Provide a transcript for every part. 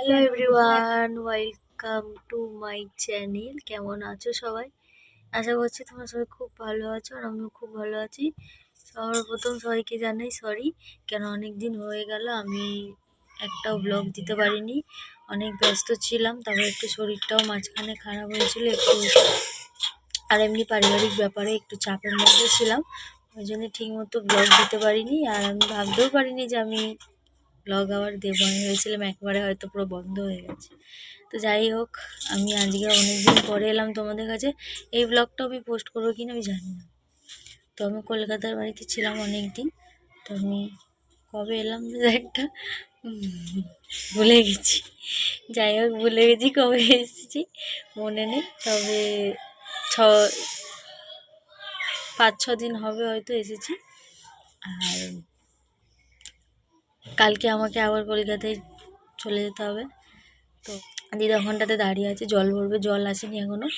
Hello everyone welcome to my channel কেমন আছো সবাই? আশা করছি তোমরা সবাই খুব ভালো আছো আর আমিও খুব ভালো আছি। সবার প্রথম সবাইকে জানাই সরি কেন অনেক দিন হয়ে গেল, আমি একটাও ব্লগ দিতে পারিনি। অনেক ব্যস্ত ছিলাম, তারপর একটু শরীরটাও মাঝখানে খারাপ হয়েছিল, একটু আর এমনি পারিবারিক ব্যাপারে একটু চাপের মধ্যে ছিলাম। ওই জন্য ঠিকমতো ব্লগ দিতে পারিনি, আর আমি ভাবতেও পারিনি যে আমি ব্লগ আবার দেবো। আমি ভেবেছিলাম একবারে হয়তো পুরো বন্ধ হয়ে গেছে। তো যাই হোক, আমি আজকে অনেক দিন পরে এলাম তোমাদের কাছে। এই ব্লগটা আমি পোস্ট করব কিনা আমি জানি না। তো আমি কলকাতার বাড়িতে ছিলাম অনেক দিন তো আমি কবে এলাম একটা ভুলে গেছি। যাই হোক, ভুলে গেছি কবে এসেছি, মনে নেই। তবে ছ, পাঁচ, ছ দিন হবে হয়তো এসেছি। আর কালকে আমাকে আবার কলকাতায় চলে যেতে হবে। তো দিদা ঘন্টাতে দাঁড়িয়ে আছে, জল ভরবে, জল আসেনি এখনও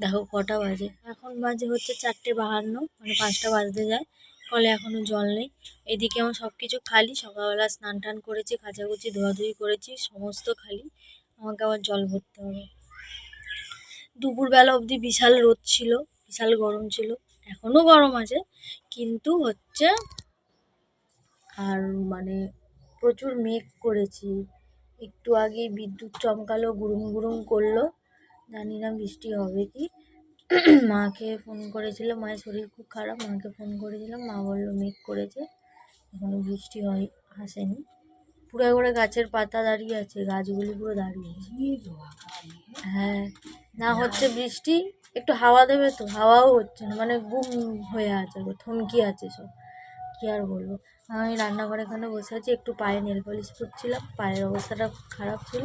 দেখো কটা বাজে। এখন বাজে হচ্ছে চারটে বাহান্ন মানে পাঁচটা বাজতে যায়। কলে এখনও জল নেই। এদিকে আমার সব কিছু খালি, সকালবেলা স্নান টান করেছি, কাচাকুচি, ধোয়াধুয়ি করেছি, সমস্ত খালি। আমাকে আবার জল ভরতে হবে। দুপুরবেলা অবধি বিশাল রোদ ছিল, বিশাল গরম ছিল। এখনও গরম আছে, কিন্তু হচ্ছে আর মানে প্রচুর মেঘ করেছি। একটু আগে বিদ্যুৎ চমকালো, গুরুম গুরুম করল। জানি না বৃষ্টি হবে কি। মাকে ফোন করেছিলাম, মায়ের শরীর খুব খারাপ। মাকে ফোন করেছিলাম, মা বলল মেঘ করেছে। এখনও বৃষ্টি হয়, আসেনি। পুরো একবারে গাছের পাতা দাঁড়িয়ে আছে, গাছগুলি পুরো দাঁড়িয়ে হ্যাঁ না হচ্ছে বৃষ্টি, একটু হাওয়া দেবে তো, হাওয়াও হচ্ছে না মানে গুম হয়ে আছে থমকি আছে সব। কী আর বলব? আমি রান্নাঘরে এখানে বসে আছি, একটু পায়ে নেল পলিশ করছিলাম, পায়ের অবস্থাটা খারাপ ছিল।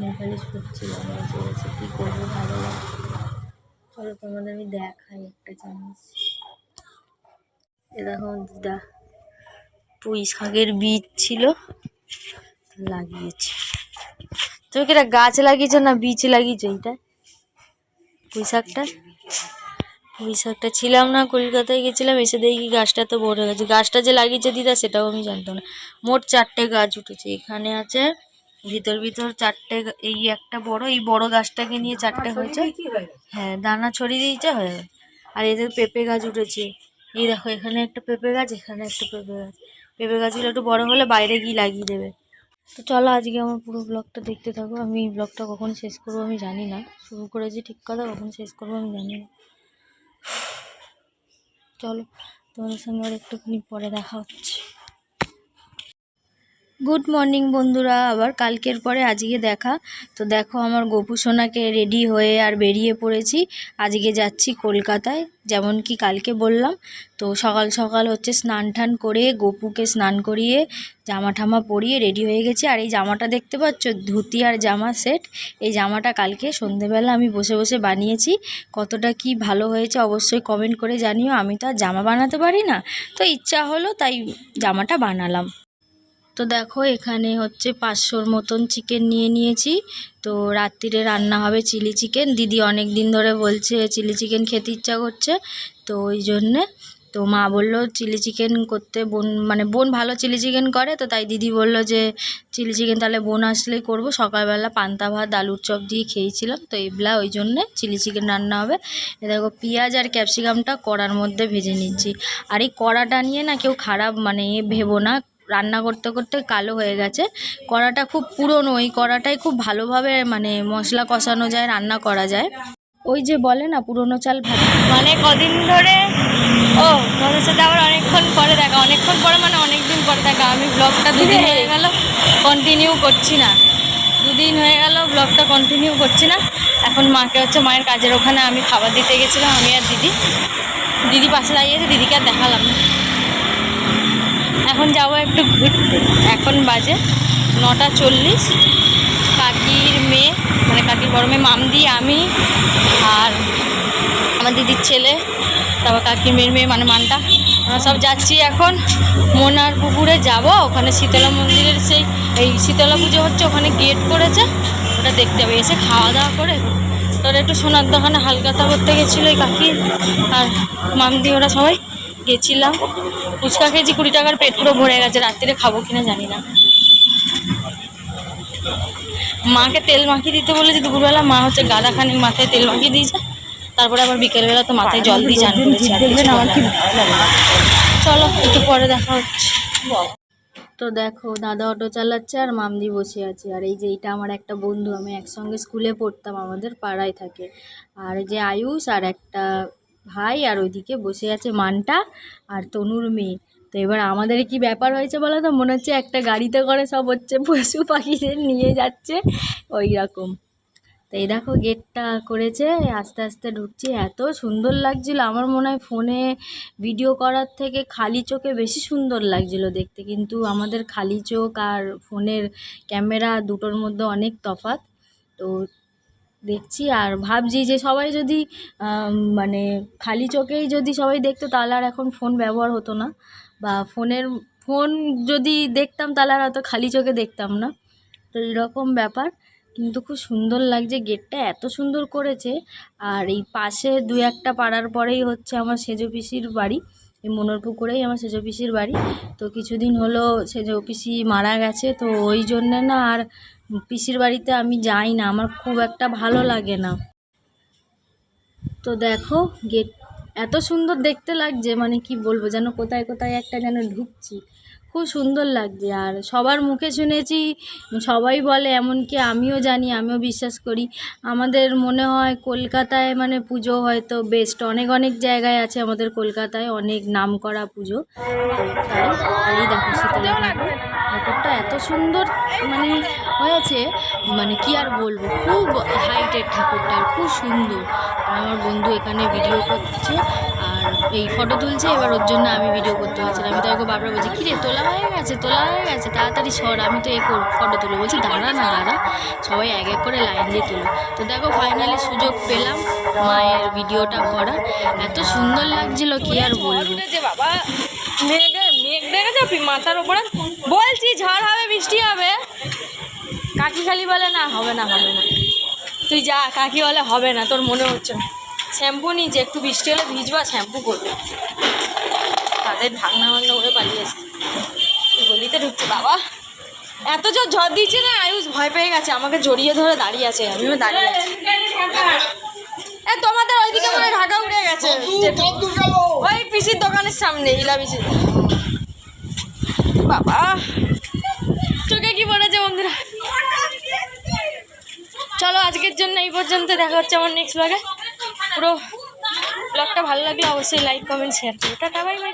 নেল পলিশ করছিলাম বসে বসে কী করব ভালো লাগছে না। চলো, তোমাদের আমি দেখাই একটা জিনিস। এ দেখো আমার দিদা, পুঁই শাকের বীজ ছিল, লাগিয়েছে। তুমি কি গাছ লাগিয়েছো না বীজ লাগিয়েছো এইটা? পুঁই শাকটা? শাকটা ছিলাম না কলকাতায় গেছিলাম এসে দেখি গাছটা তো বড় হয়ে গেছে। গাছটা যে লাগিয়েছে দিদা সেটাও আমি জানতাম না। মোট চারটে গাছ উঠেছে। এখানে আছে ভিতর ভিতর চারটে এই একটা বড় এই বড় গাছটাকে নিয়ে চারটে হয়েছে। হ্যাঁ দানা ছড়িয়ে দিয়েছে হয়ে আর এদের পেঁপে গাছ উঠেছে। এই দেখো এখানে একটা পেঁপে গাছ এখানে একটা পেঁপে গাছ। পেঁপে গাছগুলো একটু বড় হলে বাইরে গিয়ে লাগিয়ে দেবে। তো চলো আজকে আমার পুরো ব্লগটা দেখতে থাকো। আমি এই ব্লগটা কখন শেষ করব আমি জানি না। শুরু করেছি ঠিক কথা কখন শেষ করব আমি জানি না। চলো তোমাদের সঙ্গে আর একটুখানি পরে দেখা হচ্ছে। গুড মর্নিং বন্ধুরা। আবার কালকের পরে আজকে দেখা। তো দেখো, আমার গোপু সোনাকে রেডি হয়ে আর বেরিয়ে পড়েছি। আজকে যাচ্ছি কলকাতায়, যেমন কি কালকে বললাম। তো সকাল সকাল হচ্ছে স্নান টান করে গোপুকে স্নান করিয়ে জামা ঠামা পরিয়ে রেডি হয়ে গেছি। আর এই জামাটা দেখতে পাচ্ছ? ধুতি আর জামা সেট এই জামাটা কালকে সন্ধেবেলা আমি বসে বসে বানিয়েছি। কতটা কি ভালো হয়েছে অবশ্যই কমেন্ট করে জানিও। আমি তো আর জামা বানাতে পারি না। তো ইচ্ছা হলো তাই জামাটা বানালাম। তো দেখো, এখানে হচ্ছে পাঁচশোর মতন চিকেন নিয়ে নিয়েছি। তো রাত্রিরে রান্না হবে চিলি চিকেন দিদি অনেক দিন ধরে বলছে চিলি চিকেন খেতে ইচ্ছা করছে। তো ওই জন্যে তো মা বলল চিলি চিকেন করতে বোন মানে বোন ভালো চিলি চিকেন করে, তো তাই দিদি বলল যে চিলি চিকেন তাহলে বোন আসলেই করব। সকালবেলা পান্তা ভাত, আলুর চপ দিয়ে খেয়েছিলাম। তো এগুলা ওই জন্যে চিলি চিকেন রান্না হবে। এ দেখো, পেঁয়াজ আর ক্যাপসিকামটা কড়ার মধ্যে ভেজে নিচ্ছি। আর এই কড়াটা নিয়ে না কেউ খারাপ মানে ভেবো না। রান্না করতে করতে কালো হয়ে গেছে। কড়াটা খুব পুরনো ওই কড়াটাই খুব ভালোভাবে মানে মশলা কষানো যায় রান্না করা যায়। ওই যে বলে না পুরনো চাল ভাত। মানে কদিন ধরে ও তোমাদের সাথে আবার অনেকক্ষণ পরে দেখা অনেকক্ষণ পরে মানে অনেক দিন পরে দেখা। আমি ব্লগটা দুদিন হয়ে গেল কন্টিনিউ করছি না। দুদিন হয়ে গেল ব্লগটা কন্টিনিউ করছি না। এখন মাকে হচ্ছে মায়ের কাজের ওখানে আমি খাবার দিতে গেছিলাম আমি আর দিদি। দিদি পাশে দাঁড়িয়েছে দিদিকে আর দেখালাম না। এখন যাব একটু ঘুরতে। এখন বাজে নটা চল্লিশ। কাকির মেয়ে মানে কাকির বড় মেয়ে মামদি, আমি আর আমার দিদির ছেলে, তারপর কাকির মেয়ের মেয়ে মানে মানটা। আমরা সব যাচ্ছি এখন মোনার পুকুরে যাব। ওখানে শীতলা মন্দিরের সেই, এই শীতলা পুজো হচ্ছে, ওখানে গেট করেছে। ওটা দেখতে হবে। এসে খাওয়া দাওয়া করে তোরা একটু সোনার দোকানে হালকাতা করতে গেছিল এই কাকি আর মামদি, ওরা সবাই গেছিলাম। ফুচকা খেয়েছি, কুড়ি টাকার পেট পুরো ভরে গেছে, রাত্রিরে খাব কিনা জানি না। মাকে তেল মাখিয়ে দিতে বলেছে, দুপুরবেলা মা হচ্ছে গাদা খানিক মাথায় তেল মাখিয়ে দিয়েছে। তারপরে আবার বিকেলবেলা তো মাথায় জল দিয়ে চান। চলো, একটু পরে দেখা হচ্ছে। তো দেখো, দাদা অটো চালাচ্ছে আর মামদি বসে আছে। আর এই যে এইটা আমার একটা বন্ধু, আমি একসঙ্গে স্কুলে পড়তাম, আমাদের পাড়ায় থাকে। আর যে আয়ুষ আর একটা ভাই আর ওইদিকে বসে আছে মানটা আর তনুর মেয়ে। তো এবার আমাদের কি ব্যাপার হয়েছে বলো তো? মনে হচ্ছে একটা গাড়িতে করে সব হচ্ছে পশু পাখিদের নিয়ে যাচ্ছে ওই রকম। তো এই দেখো গেটটা করেছে, আস্তে আস্তে ঢুকছি। এত সুন্দর লাগছিল। আমার মনে হয় ফোনে ভিডিও করার থেকে খালি চোখে বেশি সুন্দর লাগছিল দেখতে। কিন্তু আমাদের খালি চোখ আর ফোনের ক্যামেরা দুটোর মধ্যে অনেক তফাৎ। তো দেখছি। আর ভাবছি যে সবাই যদি মানে খালি চোখেই যদি সবাই দেখতো তাহলে আর এখন ফোন ব্যবহার হতো না। বা ফোনের ফোন যদি দেখতাম তাহলে আর হয়তো খালি চোখে দেখতাম না। তো এরকম ব্যাপার। কিন্তু খুব সুন্দর লাগছে গেটটা এত সুন্দর করেছে। আর এই পাশে দু একটা পাড়ার পরেই হচ্ছে আমার সেজো পিসির বাড়ি। এই মনোরপুকুরেই আমার সেজো পিসির বাড়ি। তো কিছুদিন হলো সেজো পিসি মারা গেছে, তো ওই জন্যে না আর পিসির বাড়িতে আমি যাই না, আমার খুব একটা ভালো লাগে না। তো দেখো, গেট এত সুন্দর দেখতে লাগছে মানে কি বলব, যেন কোথায় কোথায় একটা যেন ঢুকছি। খুব সুন্দর লাগছে। আর সবার মুখে শুনেছি, সবাই বলে, এমনকি আমিও জানি, আমিও বিশ্বাস করি, আমাদের মনে হয় কলকাতায় মানে পুজো হয়তো বেস্ট অনেক অনেক জায়গায় আছে আমাদের কলকাতায় অনেক নাম করা পুজো। তাই ঠাকুরটা এত সুন্দর মানে হয়েছে মানে কি আর বলব, খুব হাইটের ঠাকুরটা খুব সুন্দর। আমার বন্ধু এখানে ভিডিও করছে, আর এই ফটো তুলছে, এবার ওর জন্য আমি ভিডিও করতে পারছি আমি তো একবার বাবরা বলছি, কিরে, তোলা হয়ে গেছে তোলা হয়ে গেছে। তাড়াতাড়ি সর আমি তো এ ফটো তুলো বলছি দাঁড়া না দাঁড়া। সবাই এক এক করে লাইন দিয়ে তুলো। তো দেখো ফাইনালি সুযোগ পেলাম মায়ের ভিডিওটা করা এত সুন্দর লাগছিল কি আর বলব? বাবা। মেঘ মেঘ দেখেছ? মাথার উপরে বলছি ঝড় হবে বৃষ্টি হবে। কাকি খালি বলে না হবে না হবে না। তুই যা কাকি বলে হবে না তোর মনে হচ্ছে না। শ্যাম্পু নিয়েছে একটু বৃষ্টি হলে ভিজবা শ্যাম্পু করবে। তাদের ঢাকনা ভাঙনা করে পালিয়েছে ঢুকছে বাবা। এত জোর ঝড় দিচ্ছে না আয়ুষ ভয় পেয়ে গেছে আমাকে জড়িয়ে ধরে দাঁড়িয়ে আছে আমিও দাঁড়িয়ে আছি। তোমাদের ওইদিকে মনে ঢাকা উড়ে গেছে। ওই পিসির দোকানের সামনে ইলা পিসির বাবা চোখে কি পড়েছে বন্ধুরা? চলো আজকের জন্য এই পর্যন্ত দেখা হচ্ছে আমার নেক্সট ব্লগে পুরো ব্লগটা ভালো লাগলে অবশ্যই লাইক কমেন্ট শেয়ার করো। Tata bye bye